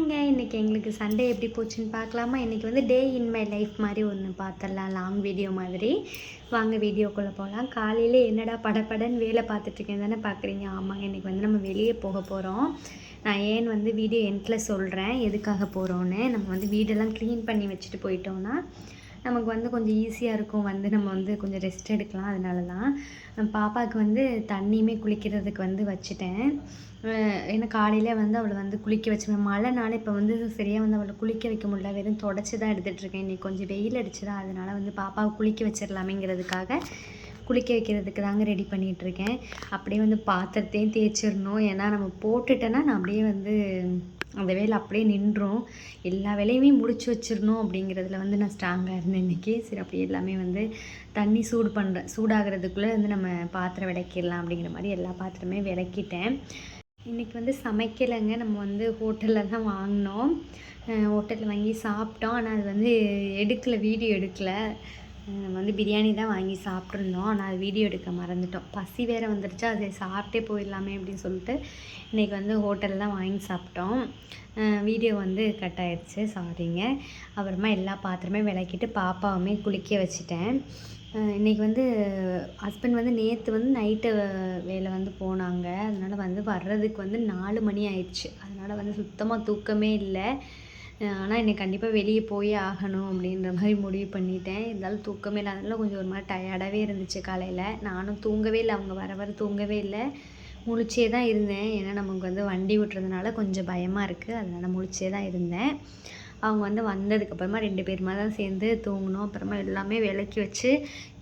ஹாய்ங்க இன்றைக்கி எங்களுக்கு சண்டே எப்படி போச்சுன்னு பார்க்கலாமா? இன்றைக்கி வந்து டே இன் மை லைஃப் மாதிரி ஒன்று பார்த்துடலாம் லாங் வீடியோ மாதிரி. வாங்க வீடியோக்குள்ளே போகலாம் காலையில் என்னடா படபடன்னு வேலை பார்த்துட்ருக்கேன் தானே பார்க்குறீங்க? ஆமாங்க இன்றைக்கி வந்து நம்ம வெளியே போக போகிறோம் நான் ஏன் வந்து வீடியோ எண்டில் சொல்கிறேன் எதுக்காக போகிறோன்னு நம்ம வந்து வீடெல்லாம் க்ளீன் பண்ணி வச்சுட்டு போயிட்டோன்னா நமக்கு வந்து கொஞ்சம் ஈஸியாக இருக்கும். வந்து நம்ம வந்து கொஞ்சம் ரெஸ்ட் எடுக்கலாம். அதனால தான் பாப்பாவுக்கு வந்து தண்ணியுமே குளிக்கிறதுக்கு வந்து வச்சுட்டேன். ஏன்னா காலையில் வந்து அவளை வந்து குளிக்க வச்சுருவேன் மழைனால இப்போ வந்து சரியாக வந்து அவளை குளிக்க வைக்க முடியல. வெறும் தொடச்சி தான் எடுத்துகிட்டு இருக்கேன். இன்றைக்கி கொஞ்சம் வெயில் அடிச்சுதா அதனால வந்து பாப்பாவை குளிக்க வச்சிடலாமேங்கிறதுக்காக குளிக்க வைக்கிறதுக்கு தாங்க ரெடி பண்ணிகிட்டு இருக்கேன். அப்படியே வந்து பாத்திரத்தையும் தேய்ச்சிடணும். ஏன்னா நம்ம போட்டுட்டேன்னா நான் அப்படியே வந்து அந்த வேலை அப்படியே நின்றோம். எல்லா வேலையுமே முடிச்சு வச்சிடணும் அப்படிங்கிறதுல வந்து நான் ஸ்ட்ராங்காக இருந்தேன் இன்றைக்கி சரி அப்படியே எல்லாமே வந்து தண்ணி சூடு பண்ணுறேன் சூடாகிறதுக்குள்ளே வந்து நம்ம பாத்திரம் விளக்கிடலாம் அப்படிங்கிற மாதிரி எல்லா பாத்திரமே விளக்கிட்டேன். இன்றைக்கி வந்து சமைக்கலைங்க. நம்ம வந்து ஹோட்டலில் தான் வாங்கினோம். ஹோட்டலில் வாங்கி சாப்பிட்டோம். ஆனால் அது வந்து எடுக்கலை வீடியோ எடுக்கலை. நம்ம வந்து பிரியாணி தான் வாங்கி சாப்பிட்ருந்தோம். ஆனால் அது வீடியோ எடுக்க மறந்துட்டோம். பசி வேறு வந்துடுச்சு அதை சாப்பிட்டே போயிடலாமே அப்படின்னு சொல்லிட்டு இன்றைக்கி வந்து ஹோட்டலில் தான் வாங்கி சாப்பிட்டோம். வீடியோ வந்து கட் ஆயிடுச்சு சாரிங்க அப்புறமா எல்லா பாத்திரமே விளக்கிட்டு பாப்பாவுமே குளிக்க வச்சுட்டேன். இன்றைக்கி இன்னைக்கு வந்து ஹஸ்பண்ட் வந்து நேற்று வந்து நைட்டு வேலை வந்து போனாங்க. அதனால் வந்து வர்றதுக்கு வந்து நாலு மணி ஆயிடுச்சு அதனால் வந்து சுத்தமாக தூக்கமே இல்லை. ஆனால் இன்னைக்கு கண்டிப்பாக வெளியே போயே ஆகணும் அப்படின்ற மாதிரி முடிவு பண்ணிட்டேன். இருந்தாலும் தூக்கமே இல்லாதனால கொஞ்சம் ஒரு மாதிரி டயர்டாகவே இருந்துச்சு காலையில். நானும் தூங்கவே இல்லை அவங்க வர வர தூங்கவே இல்லை. முழிச்சே தான் இருந்தேன். ஏன்னா நமக்கு வந்து வண்டி விட்டுறதுனால கொஞ்சம் பயமாக இருக்குது அதனால் முழிச்சே தான் இருந்தேன். அவங்க வந்து வந்ததுக்கப்புறமா ரெண்டு பேருமா தான் சேர்ந்து தூங்கினோம். அப்புறமா எல்லாமே விளக்கி வச்சு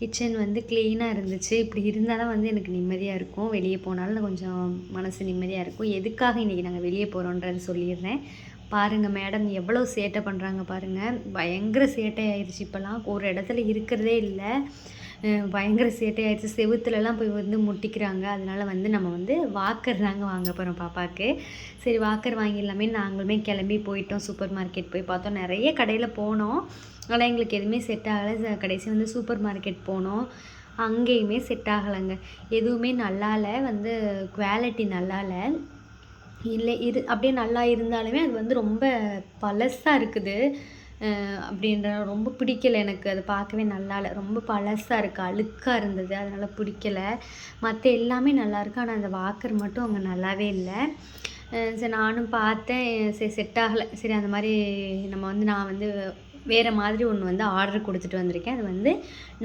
கிச்சன் வந்து க்ளீனாக இருந்துச்சு. இப்படி இருந்தால் தான் வந்து எனக்கு நிம்மதியாக இருக்கும். வெளியே போனாலும் கொஞ்சம் மனசு நிம்மதியாக இருக்கும். எதுக்காக இன்றைக்கி நாங்கள் வெளியே போகிறோன்றது சொல்லிடுறேன் பாருங்கள் மேடம் எவ்வளோ சேட்டை பண்ணுறாங்க பாருங்கள் பயங்கர சேட்டை ஆயிடுச்சு இப்போல்லாம். ஒரு இடத்துல இருக்கிறதே இல்லை. பயங்கர சேட்டை ஆயிடுச்சு செவுத்துலலாம் போய் வந்து முட்டிக்கிறாங்க. அதனால வந்து நம்ம வந்து வாக்கர் தாங்க வாங்க போகிறோம் பாப்பாவுக்கு சரி வாக்கர் வாங்கிடலாமே. நாங்களுமே கிளம்பி போயிட்டோம். சூப்பர் மார்க்கெட் போய் பார்த்தோம். நிறைய கடையில் போனோம். ஆனால் எங்களுக்கு எதுவுமே செட் ஆகலை. கடைசி வந்து சூப்பர் மார்க்கெட் போனோம். அங்கேயுமே செட் ஆகலைங்க. எதுவுமே நல்லா இல்லை வந்து குவாலிட்டி நல்லா இல்லை இல்லை இரு அப்படியே நல்லா இருந்தாலுமே அது வந்து ரொம்ப பழசாக இருக்குது. அப்படின்ற ரொம்ப பிடிக்கல எனக்கு. அது பார்க்கவே நல்லா இல்லை. ரொம்ப பழசாக இருக்குது அழுக்காக இருந்தது. அதனால் பிடிக்கல. மற்ற எல்லாமே நல்லாயிருக்கு ஆனால் அந்த வாக்கர் மட்டும் அங்கே நல்லாவே இல்லை. சரி நானும் பார்த்தேன். சரி செட் ஆகலை. சரி அந்த மாதிரி நம்ம வந்து நான் வந்து வேறு மாதிரி ஒன்று வந்து ஆர்டர் கொடுத்துட்டு வந்திருக்கேன். அது வந்து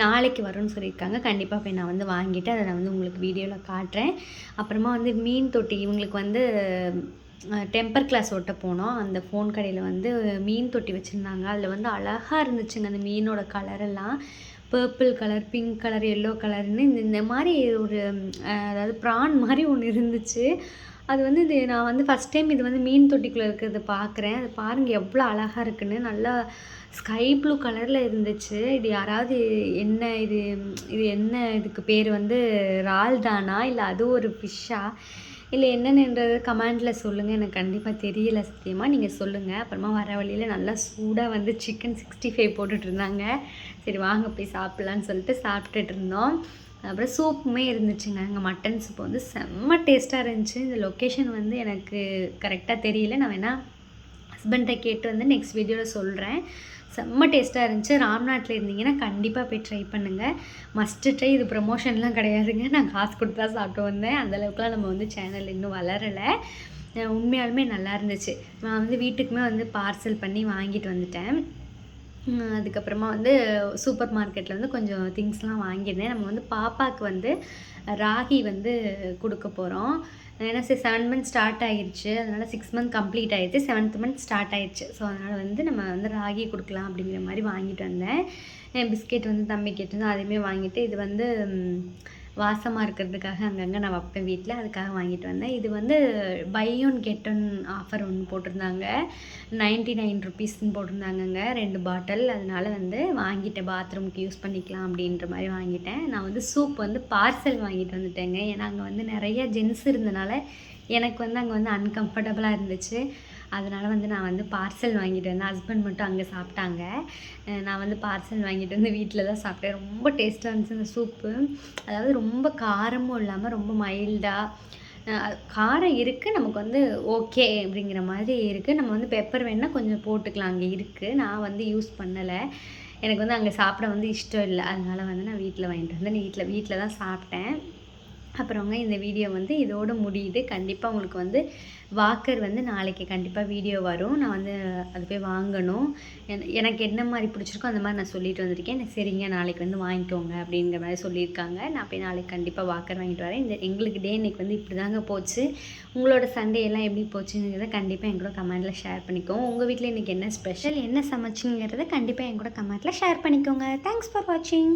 நாளைக்கு வரும்னு சொல்லியிருக்காங்க. கண்டிப்பாக போய் நான் வந்து வாங்கிட்டு அதை நான் வந்து உங்களுக்கு வீடியோவில் காட்டுறேன். அப்புறமா வந்து மீன் தொட்டி இவங்களுக்கு வந்து டெம்பர் கிளாஸ் ஒட்ட போனோம். அந்த ஃபோன் கடையில் வந்து மீன் தொட்டி வச்சுருந்தாங்க. அதில் வந்து அழகாக இருந்துச்சுங்க அந்த மீனோட கலரெல்லாம் purple colour pink colour yellow கலர்னு இந்த இந்த மாதிரி ஒரு அதாவது ப்ரான் மாதிரி ஒன்று இருந்துச்சு. அது வந்து இது நான் வந்து ஃபஸ்ட் டைம் இது வந்து மீன் தொட்டிக்குள்ளே இருக்கிறத பார்க்குறேன் அது பாருங்கள் எவ்வளோ அழகாக இருக்குன்னு. நல்லா ஸ்கை ப்ளூ கலரில் இருந்துச்சு. இது யாராவது என்ன இது இது என்ன இதுக்கு பேர் வந்து ரால் தானா இல்லை அது ஒரு ஃபிஷ்ஷா இல்லை என்னென்னன்றது கமெண்டில் சொல்லுங்கள் எனக்கு கண்டிப்பாக தெரியல சத்தியமாக நீங்கள் சொல்லுங்கள் அப்புறமா வர வழியில் நல்லா சூடாக வந்து சிக்கன் சிக்ஸ்டி ஃபைவ் போட்டுட்ருந்தாங்க சரி வாங்க போய் சாப்பிட்லான்னு சொல்லிட்டு சாப்பிட்டுட்டு இருந்தோம். அப்புறம் சூப்புமே இருந்துச்சுங்க. அங்கே மட்டன் சூப் வந்து செம்ம டேஸ்ட்டாக இருந்துச்சு. இந்த லொக்கேஷன் வந்து எனக்கு கரெக்டாக தெரியல. நான் வேணால் ஹஸ்பண்ட்டை கேட்டு வந்து நெக்ஸ்ட் வீடியோவில் சொல்கிறேன் செம்ம டேஸ்ட்டாக இருந்துச்சு. ராம்நாட்டில் இருந்தீங்கன்னா கண்டிப்பாக போய் ட்ரை பண்ணுங்கள் மஸ்ட்டு ட்ரை இது ப்ரமோஷன்லாம் கிடையாதுங்க. நான் காசு கொடுத்து தான் சாப்பிட்டு வந்தேன். அந்தளவுக்குலாம் நம்ம வந்து சேனல் இன்னும் வளரலை. உண்மையாலுமே நல்லா இருந்துச்சு. நான் வந்து வீட்டுக்குமே வந்து பார்சல் பண்ணி வாங்கிட்டு வந்துட்டேன். அதுக்கப்புறமா வந்து சூப்பர் மார்க்கெட்டில் வந்து கொஞ்சம் திங்ஸ்லாம் வாங்கியிருந்தேன். நம்ம வந்து பாப்பாவுக்கு வந்து ராகி வந்து கொடுக்க போகிறோம் ஏன்னா சரி செவன் மந்த் ஸ்டார்ட் ஆகிருச்சு அதனால் சிக்ஸ் மந்த் கம்ப்ளீட் ஆகிடுச்சு செவன்த் மந்த் ஸ்டார்ட் ஆயிடுச்சு ஸோ அதனால் வந்து நம்ம வந்து ராகி கொடுக்கலாம் அப்படிங்கிற மாதிரி வாங்கிட்டு வந்தேன். பிஸ்கெட் வந்து தம்பி கேட்டிருந்தோம் அதையுமே வாங்கிட்டு இது வந்து வாசமாக இருக்கிறதுக்காக அங்கங்கே நான் வைப்பேன் வீட்டில். அதுக்காக வாங்கிட்டு வந்தேன். இது வந்து buy one get one offer ஒன்று போட்டிருந்தாங்க. நைன்ட்டி நைன் ருபீஸ்ன்னு போட்டிருந்தாங்கங்க. ரெண்டு பாட்டில் அதனால வந்து வாங்கிட்டேன். பாத்ரூம்க்கு யூஸ் பண்ணிக்கலாம் அப்படின்ற மாதிரி வாங்கிட்டேன். நான் வந்து சூப் வந்து பார்சல் வாங்கிட்டு வந்துட்டேங்க. ஏன்னா அங்கே வந்து நிறைய ஜென்ஸ் இருந்தனால எனக்கு வந்து அங்கே வந்து அன்கம்ஃபர்டபுளாக இருந்துச்சு. அதனால் வந்து நான் வந்து பார்சல் வாங்கிட்டு வந்தேன். ஹஸ்பண்ட் மட்டும் அங்கே சாப்பிட்டாங்க. நான் வந்து பார்சல் வாங்கிட்டு வந்து வீட்டில் தான் சாப்பிட்டேன். ரொம்ப டேஸ்ட்டாக இருந்துச்சு அந்த சூப்பு அதாவது ரொம்ப காரமும் இல்லாமல் ரொம்ப மைல்டாக காரம் இருக்குது நமக்கு வந்து ஓகே அப்படிங்கிற மாதிரி இருக்குது நம்ம வந்து பெப்பர் வேணால் கொஞ்சம் போட்டுக்கலாம். அங்கே இருக்குது நான் வந்து யூஸ் பண்ணலை. எனக்கு வந்து அங்கே சாப்பிட வந்து இஷ்டம் இல்லை. அதனால் வந்து நான் வீட்டில் வாங்கிட்டு வந்தேன். வீட்டில் வீட்டில் தான் சாப்பிட்டேன். அப்புறவங்க இந்த வீடியோ வந்து இதோட முடியுது. கண்டிப்பாக உங்களுக்கு வந்து வாக்கர் வந்து நாளைக்கு கண்டிப்பாக வீடியோ வரும். நான் வந்து அது போய் வாங்கணும். என- எனக்கு என்ன மாதிரி பிடிச்சிருக்கோ அந்த மாதிரி நான் சொல்லிட்டு வந்திருக்கேன். எனக்கு சரிங்க நாளைக்கு வந்து வாங்கிக்கோங்க அப்படிங்கிற மாதிரி சொல்லியிருக்காங்க. நான் போய் நாளைக்கு கண்டிப்பாக வாக்கர் வாங்கிட்டு வரேன். இந்த எங்களுக்கு டே இன்னைக்கு வந்து இப்படி தாங்க போச்சு. உங்களோட சண்டே எல்லாம் எப்படி போச்சுங்கிறத கண்டிப்பாக என் கூட கமெண்ட்டில் ஷேர் பண்ணிக்கோங்க. உங்கள் வீட்டில் இன்றைக்கி என்ன ஸ்பெஷல் என்ன சமைச்சிங்கிறத கண்டிப்பாக என் கூட கமெண்ட்டில் ஷேர் பண்ணிக்கோங்க. தேங்க்ஸ் ஃபார் வாட்சிங்